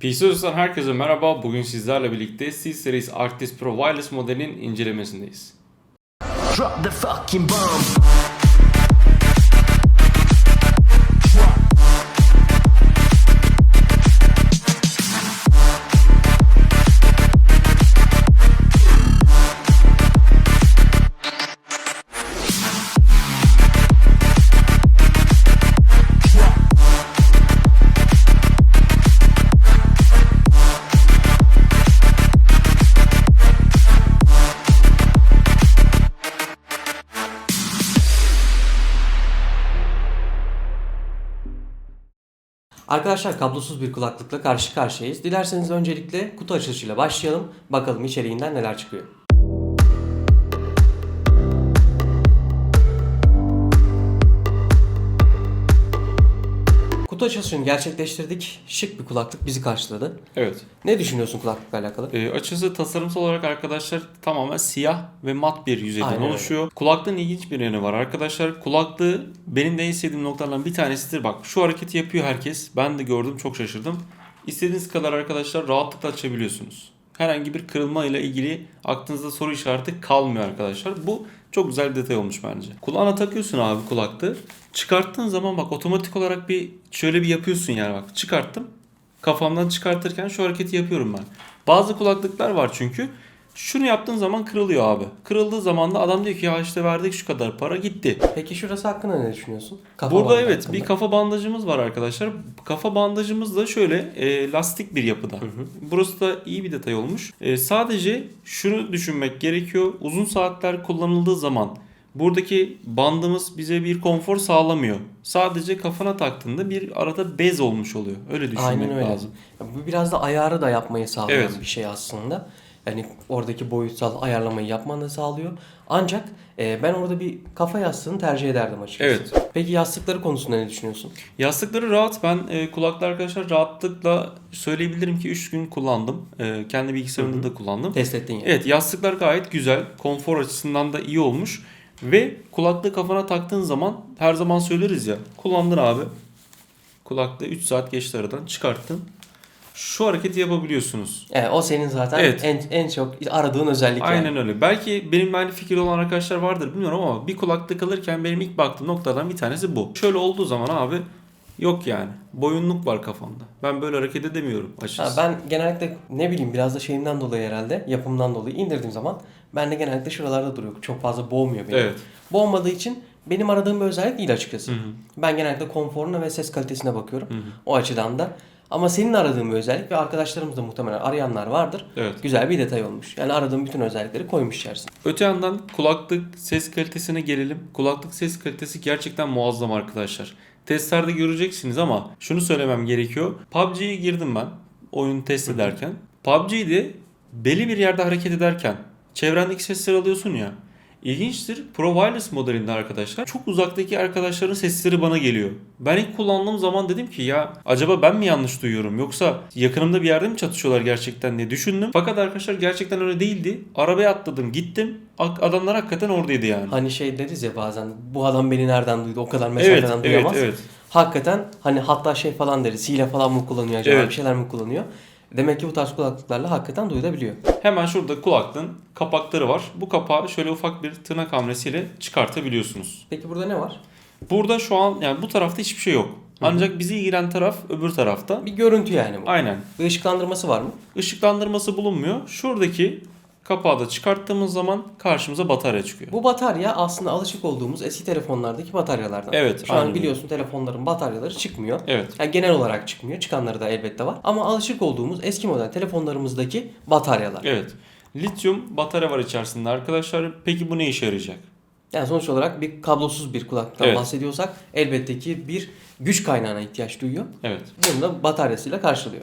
PC Usta'dan herkese merhaba. Bugün sizlerle birlikte C-Series Arctis Pro Wireless modelinin incelemesindeyiz. Drop the fucking bomb. Arkadaşlar kablosuz bir kulaklıkla karşı karşıyayız. Dilerseniz öncelikle kutu açılışıyla başlayalım. Bakalım içeriğinden neler çıkıyor. Kutu açılışını gerçekleştirdik. Şık bir kulaklık bizi karşıladı. Evet. Ne düşünüyorsun kulaklıkla alakalı? E, açısı tasarımsal olarak arkadaşlar tamamen siyah ve mat bir yüzeyden Aynen öyle. oluşuyor. Kulaklığın ilginç bir yanı var arkadaşlar. Kulaklığı benim de en sevdiğim noktalardan bir tanesidir. Bak şu hareketi yapıyor herkes. Ben de gördüm çok şaşırdım. İstediğiniz kadar arkadaşlar rahatlıkla açabiliyorsunuz. Herhangi bir kırılma ile ilgili aklınızda soru işareti kalmıyor arkadaşlar. Bu çok güzel bir detay olmuş bence. Kulağına takıyorsun abi kulaklığı. Çıkarttığın zaman bak otomatik olarak bir şöyle bir yapıyorsun yani bak çıkarttım. Kafamdan çıkartırken şu hareketi yapıyorum ben. Bazı kulaklıklar var çünkü. Şunu yaptığın zaman kırılıyor abi. Kırıldığı zaman da adam diyor ki ya işte verdik şu kadar para gitti. Peki şurası hakkında ne düşünüyorsun? Kafa Burada evet hakkında. bir kafa bandajımız var arkadaşlar. Kafa bandajımız da şöyle e, lastik bir yapıda. Burası da iyi bir detay olmuş. E, sadece şunu düşünmek gerekiyor. Uzun saatler kullanıldığı zaman buradaki bandımız bize bir konfor sağlamıyor. Sadece kafana taktığında bir arada bez olmuş oluyor. Öyle düşünmek Aynen öyle. lazım. Bu biraz da ayarı da yapmayı sağlayan Evet. bir şey aslında. Yani oradaki boyutsal ayarlamayı yapmanı sağlıyor. Ancak e, ben orada bir kafa yastığını tercih ederdim açıkçası. Evet. Peki yastıkları konusunda ne düşünüyorsun? Yastıkları rahat. Ben e, kulaklı arkadaşlar rahatlıkla söyleyebilirim ki 3 gün kullandım. E, kendi bilgisayarımda da kullandım. Test ettin yani. Evet yastıklar gayet güzel. Konfor açısından da iyi olmuş. Ve kulaklığı kafana taktığın zaman her zaman söyleriz ya. Kullandın abi. Kulaklığı 3 saat geçti aradan çıkarttın. Şu hareketi yapabiliyorsunuz. Evet, o senin zaten Evet. en, en çok aradığın özellik yani. Aynen öyle. Belki benim aynı fikir olan arkadaşlar vardır bilmiyorum ama bir kulaklık alırken benim ilk baktığım noktadan bir tanesi bu. Şöyle olduğu zaman abi yok yani. Boyunluk var kafamda. Ben böyle hareket edemiyorum Ha, açıkçası. ben genellikle ne bileyim biraz da şeyimden dolayı herhalde yapımdan dolayı indirdiğim zaman ben de genellikle şuralarda duruyor. Çok fazla boğmuyor beni. Evet. Boğmadığı için benim aradığım bir özellik değil açıkçası. Hı hı. Ben genellikle konforuna ve ses kalitesine bakıyorum. O açıdan da. Ama senin aradığın bir özellik ve arkadaşlarımız da muhtemelen arayanlar vardır. Evet. Güzel bir detay olmuş. Yani aradığım bütün özellikleri koymuş içerisine. Öte yandan kulaklık ses kalitesine gelelim. Kulaklık ses kalitesi gerçekten muazzam arkadaşlar. Testlerde göreceksiniz ama şunu söylemem gerekiyor. PUBG'ye girdim ben oyunu test ederken. PUBG'de belli bir yerde hareket ederken çevrendeki sesleri alıyorsun ya. İlginçtir. Pro Wireless modelinde arkadaşlar çok uzaktaki arkadaşların sesleri bana geliyor. Ben ilk kullandığım zaman dedim ki ya acaba ben mi yanlış duyuyorum yoksa yakınımda bir yerde mi çatışıyorlar gerçekten diye düşündüm. Fakat arkadaşlar gerçekten öyle değildi. Arabaya atladım gittim. Adamlar hakikaten oradaydı yani. Hani şey deriz ya bazen bu adam beni nereden duydu o kadar Evet, mesafeden evet, duyamaz. evet. Hakikaten hani hatta şey falan deriz hile falan mı kullanıyor acaba Evet. bir şeyler mi kullanıyor. Demek ki bu tarz kulaklıklarla hakikaten duyulabiliyor. Hemen şurada kulaklığın kapakları var. Bu kapağı şöyle ufak bir tırnak hamlesiyle çıkartabiliyorsunuz. Peki burada ne var? Burada şu an yani bu tarafta hiçbir şey yok. Ancak bizi ilgilen taraf öbür tarafta. Bir görüntü yani bu. Aynen. Bir ışıklandırması var mı? Işıklandırması bulunmuyor. Şuradaki kapağı da çıkarttığımız zaman karşımıza batarya çıkıyor. Bu batarya aslında alışık olduğumuz eski telefonlardaki bataryalardan. Evet, Şu an biliyorsun telefonların bataryaları çıkmıyor. Evet. Yani genel olarak çıkmıyor. Çıkanları da elbette var. Ama alışık olduğumuz eski model telefonlarımızdaki bataryalar. Evet. Lityum batarya var içerisinde arkadaşlar. Peki bu ne işe yarayacak? Yani sonuç olarak bir kablosuz bir kulaklıktan Evet. bahsediyorsak elbette ki bir güç kaynağına ihtiyaç duyuyor. Evet. Bunu da bataryasıyla karşılıyor.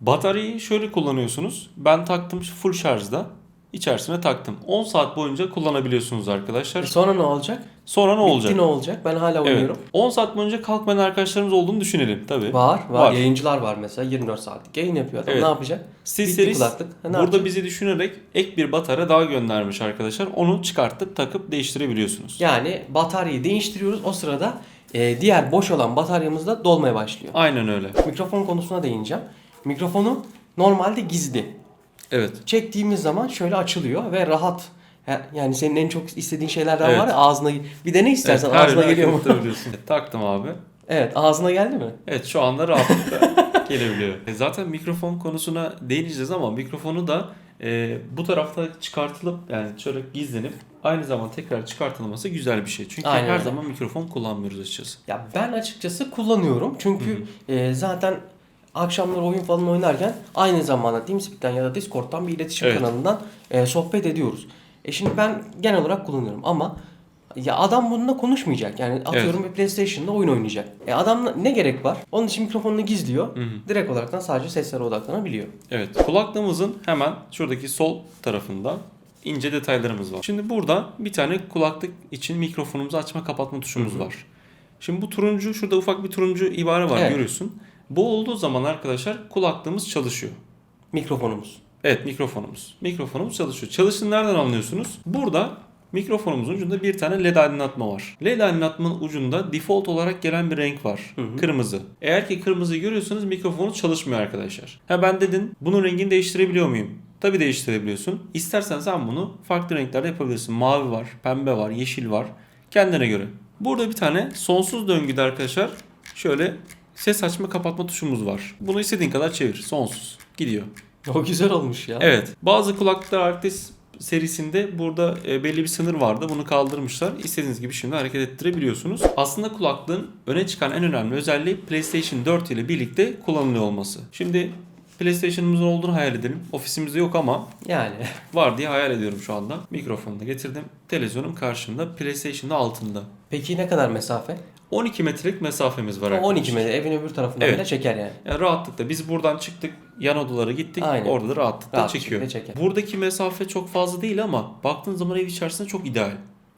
Bataryayı şöyle kullanıyorsunuz. Ben taktım full şarjda. İçerisine taktım. 10 saat boyunca kullanabiliyorsunuz arkadaşlar. E sonra ne olacak? Sonra ne olacak? Bitti ne olacak? Ben hala Evet. oynuyorum. 10 saat boyunca kalkmayan arkadaşlarımız olduğunu düşünelim tabii. Var, var, Var. Yayıncılar var mesela 24 saatlik yayın yapıyor. Adam Evet. ne yapacak? Steel Bitti kulaklık. Ha, ne burada yapacak? bizi düşünerek ek bir batarya daha göndermiş arkadaşlar. Onu çıkartıp takıp değiştirebiliyorsunuz. Yani bataryayı değiştiriyoruz. O sırada e, diğer boş olan bataryamız da dolmaya başlıyor. Aynen öyle. Mikrofon konusuna değineceğim. Mikrofonu normalde gizli. Evet. Çektiğimiz zaman şöyle açılıyor ve rahat. Ha, Yani senin en çok istediğin şeylerden Evet. var ya ağzına bir de ne istersen Evet, ağzına geliyor mu? Taktım abi. evet ağzına geldi mi? Evet şu anda rahatlıkla gelebiliyor. E, Zaten mikrofon konusuna değineceğiz ama mikrofonu da e, bu tarafta çıkartılıp yani şöyle gizlenip aynı zaman tekrar çıkartılması güzel bir şey. Çünkü Aynen her öyle. zaman mikrofon kullanmıyoruz açıkçası. Ya ben açıkçası kullanıyorum. Çünkü e, zaten akşamları oyun falan oynarken aynı zamanda TeamSpeak'ten ya da Discord'dan bir iletişim Evet. kanalından e, sohbet ediyoruz. E şimdi ben genel olarak kullanıyorum ama ya adam bununla konuşmayacak. Yani atıyorum bir PlayStation'da oyun oynayacak. E adam ne gerek var? Onun için mikrofonunu gizliyor. Direkt olaraktan sadece seslere odaklanabiliyor. Evet kulaklığımızın hemen şuradaki sol tarafında ince detaylarımız var. Şimdi burada bir tane kulaklık için mikrofonumuzu açma kapatma tuşumuz var. Şimdi bu turuncu şurada ufak bir turuncu ibare var Evet. görüyorsun. Bu olduğu zaman arkadaşlar kulaklığımız çalışıyor. Mikrofonumuz. Evet mikrofonumuz. Mikrofonumuz çalışıyor. Çalıştığını nereden anlıyorsunuz? Burada mikrofonumuzun ucunda bir tane led aydınlatma var. Led aydınlatmanın ucunda default olarak gelen bir renk var. Kırmızı. Eğer ki kırmızıyı görüyorsanız mikrofonunuz çalışmıyor arkadaşlar. Ha ben dedin bunun rengini değiştirebiliyor muyum? Tabii değiştirebiliyorsun. İstersen sen bunu farklı renklerde yapabilirsin. Mavi var, pembe var, yeşil var. Kendine göre. Burada bir tane sonsuz döngüde arkadaşlar şöyle ses açma kapatma tuşumuz var. Bunu istediğin kadar çevir. Sonsuz. Gidiyor. O güzel olmuş ya. Evet. Bazı kulaklıklar Arctis serisinde burada e, belli bir sınır vardı. Bunu kaldırmışlar. İstediğiniz gibi şimdi hareket ettirebiliyorsunuz. Aslında kulaklığın öne çıkan en önemli özelliği PlayStation 4 ile birlikte kullanılıyor olması. Şimdi PlayStation'ımızın olduğunu hayal edelim. Ofisimizde yok ama Yani var diye hayal ediyorum şu anda. Mikrofonu da getirdim. Televizyonum karşımda. PlayStation'da altında. peki ne kadar mesafe? 12 metrelik mesafemiz var O arkadaşlar. 12 metre evin öbür tarafından Evet. bile çeker yani. Yani rahatlıkla biz buradan çıktık yan odalara gittik Aynen. orada da rahatlıkla Rahat çekiyor. şekilde çeker. Buradaki mesafe çok fazla değil ama baktığın zaman ev içerisinde çok ideal.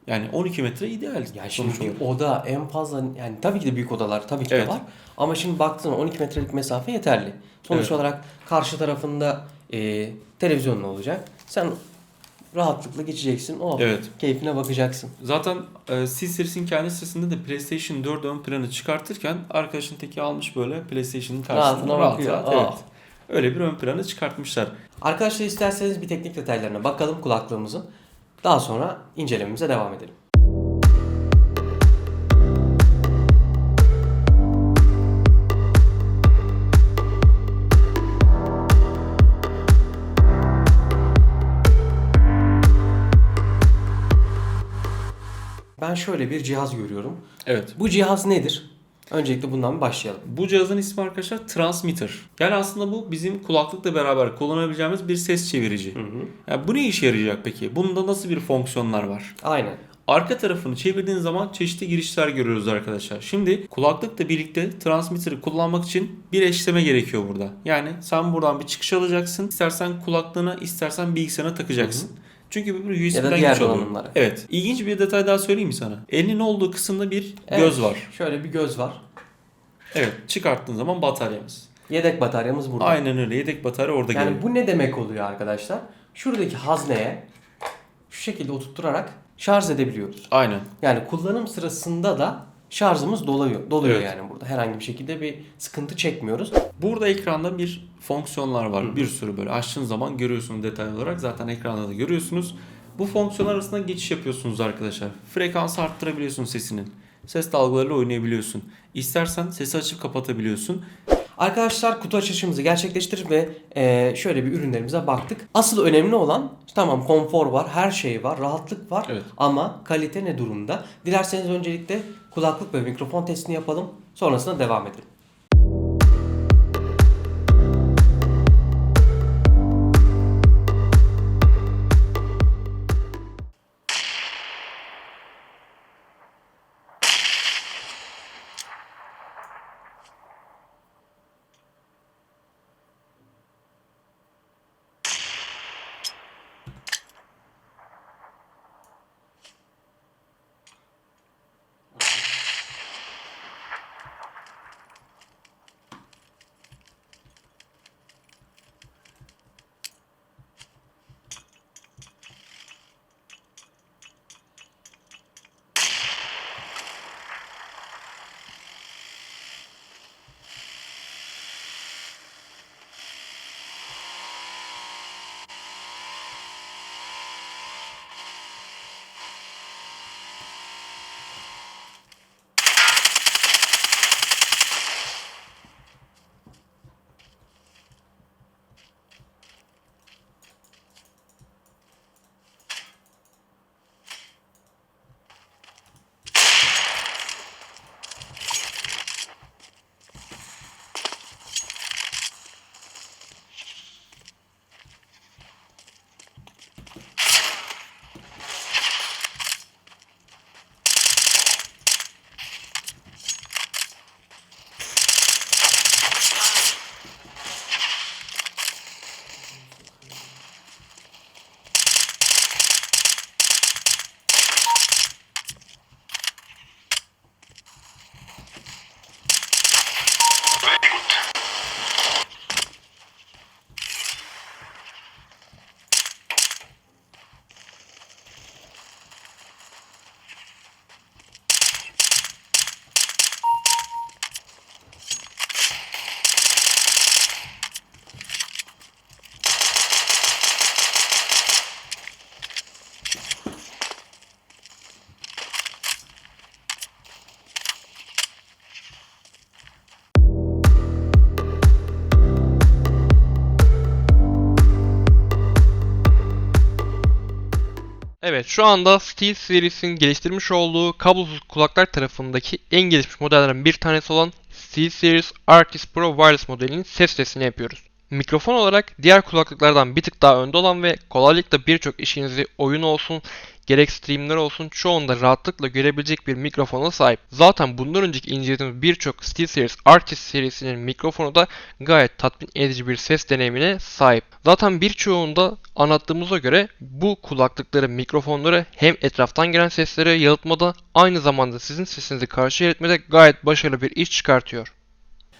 Yani 12 metre ideal. Ya şimdi bir oda en fazla yani tabii ki de büyük odalar tabii ki Evet. de var. Ama şimdi baktığın zaman 12 metrelik mesafe yeterli. Sonuç Evet. olarak karşı tarafında e, televizyonun olacak. Sen rahatlıkla geçeceksin. O Evet. keyfine bakacaksın. Zaten e, C-Series'in kendi sitesinde de PlayStation 4 ön planı çıkartırken arkadaşın teki almış böyle PlayStation'ın karşısında rahat rahat. Evet. Öyle bir ön planı çıkartmışlar. Arkadaşlar isterseniz bir teknik detaylarına bakalım kulaklığımızın. Daha sonra incelememize devam edelim. Ben şöyle bir cihaz görüyorum. Evet. Bu cihaz nedir? Öncelikle bundan bir başlayalım. Bu cihazın ismi arkadaşlar transmitter. Yani aslında bu bizim kulaklıkla beraber kullanabileceğimiz bir ses çevirici. Yani bu ne işe yarayacak peki? Bunda nasıl bir fonksiyonlar var? Aynen. Arka tarafını çevirdiğin zaman çeşitli girişler görüyoruz arkadaşlar. Şimdi kulaklıkla birlikte transmitter'ı kullanmak için bir eşleme gerekiyor burada. Yani sen buradan bir çıkış alacaksın. İstersen kulaklığına, istersen bilgisayarına takacaksın. Çünkü bu Ya da USB'den güç alıyor. Evet. İlginç bir detay daha söyleyeyim mi sana? Elinin olduğu kısımda bir Evet, göz var. Şöyle bir göz var. Evet. Çıkarttığın zaman bataryamız. Yedek bataryamız burada. Aynen öyle. Yedek batarya orada Yani geliyor. bu ne demek oluyor arkadaşlar? Şuradaki hazneye şu şekilde oturtturarak şarj edebiliyoruz. Aynen. Yani kullanım sırasında da şarjımız doluyor. Doluyor Evet. yani burada. Herhangi bir şekilde bir sıkıntı çekmiyoruz. Burada ekranda bir fonksiyonlar var. Bir sürü böyle açtığın zaman görüyorsunuz detay olarak. Zaten ekranda da görüyorsunuz. Bu fonksiyonlar arasında geçiş yapıyorsunuz arkadaşlar. Frekansı arttırabiliyorsun sesinin. Ses dalgalarıyla oynayabiliyorsun. İstersen sesi açıp kapatabiliyorsun. Arkadaşlar kutu açılışımızı gerçekleştirdik ve e, şöyle bir ürünlerimize baktık. Asıl önemli olan tamam konfor var, her şey var, rahatlık var Evet. ama kalite ne durumda? Dilerseniz öncelikle kulaklık ve mikrofon testini yapalım. Sonrasında devam edelim. Evet şu anda SteelSeries'in geliştirmiş olduğu kablosuz kulaklar tarafındaki en gelişmiş modellerden bir tanesi olan SteelSeries Arctis Pro Wireless modelinin ses testini yapıyoruz. Mikrofon olarak diğer kulaklıklardan bir tık daha önde olan ve kolaylıkla birçok işinizi oyun olsun, gerek streamler olsun çoğunda rahatlıkla görebilecek bir mikrofona sahip. Zaten bundan önceki incelediğimiz birçok SteelSeries Arctis serisinin mikrofonu da gayet tatmin edici bir ses deneyimine sahip. Zaten birçoğunda anlattığımıza göre bu kulaklıkların mikrofonları hem etraftan gelen sesleri yalıtmada aynı zamanda sizin sesinizi karşıya iletmede gayet başarılı bir iş çıkartıyor.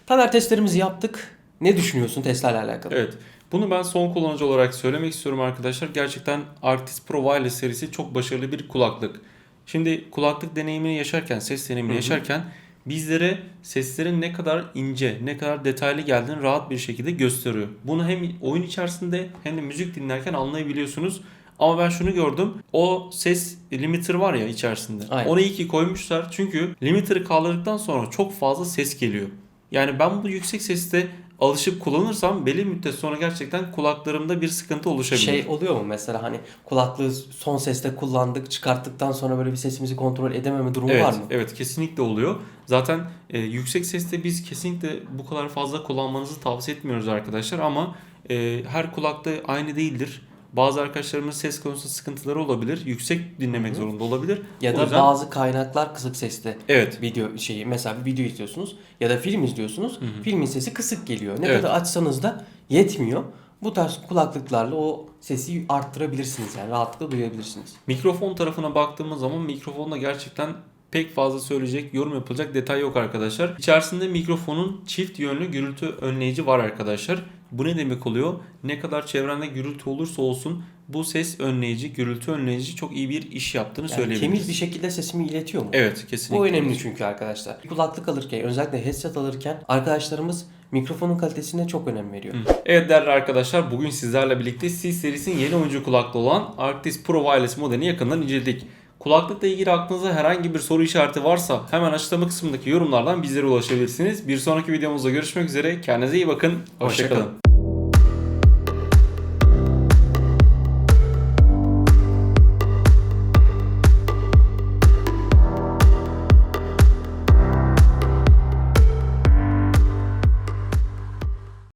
Taner testlerimizi yaptık. Ne düşünüyorsun testlerle alakalı? Evet. Bunu ben son kullanıcı olarak söylemek istiyorum arkadaşlar. Gerçekten Arctis Pro Wireless serisi çok başarılı bir kulaklık. Şimdi kulaklık deneyimini yaşarken, ses deneyimini yaşarken bizlere seslerin ne kadar ince, ne kadar detaylı geldiğini rahat bir şekilde gösteriyor. Bunu hem oyun içerisinde hem de müzik dinlerken anlayabiliyorsunuz. Ama ben şunu gördüm. O ses limiter var ya içerisinde. Aynen. Onu iyi ki koymuşlar. Çünkü limiter'ı kaldırdıktan sonra çok fazla ses geliyor. Yani ben bu yüksek seste alışıp kullanırsam belli bir müddet sonra gerçekten kulaklarımda bir sıkıntı oluşabilir. Şey oluyor mu mesela hani kulaklığı son seste kullandık çıkarttıktan sonra böyle bir sesimizi kontrol edememe durumu evet, var mı? evet kesinlikle oluyor. Zaten e, yüksek seste biz kesinlikle bu kadar fazla kullanmanızı tavsiye etmiyoruz arkadaşlar ama e, her kulakta aynı değildir. Bazı arkadaşlarımız ses konusunda sıkıntıları olabilir. Yüksek dinlemek zorunda olabilir. Ya O da yüzden- bazı kaynaklar kısık sesli Evet. video şeyi mesela bir video izliyorsunuz ya da film izliyorsunuz. Filmin sesi kısık geliyor. Ne Evet. kadar açsanız da yetmiyor. Bu tarz kulaklıklarla o sesi arttırabilirsiniz yani rahatlıkla duyabilirsiniz. Mikrofon tarafına baktığımız zaman mikrofonda gerçekten pek fazla söyleyecek, yorum yapılacak detay yok arkadaşlar. İçerisinde mikrofonun çift yönlü gürültü önleyici var arkadaşlar. Bu ne demek oluyor? Ne kadar çevrende gürültü olursa olsun bu ses önleyici, gürültü önleyici çok iyi bir iş yaptığını Yani söyleyebiliriz. temiz bir şekilde sesimi iletiyor mu? Evet kesinlikle. Bu önemli çünkü arkadaşlar. Kulaklık alırken özellikle headset alırken arkadaşlarımız mikrofonun kalitesine çok önem veriyor. Evet değerli arkadaşlar bugün sizlerle birlikte C serisinin yeni oyuncu kulaklığı olan Arctis Pro Wireless modelini yakından inceledik. Kulaklıkla ilgili aklınızda herhangi bir soru işareti varsa hemen açıklama kısmındaki yorumlardan bizlere ulaşabilirsiniz. Bir sonraki videomuzda görüşmek üzere. Kendinize iyi bakın. Hoşçakalın. Hoşça.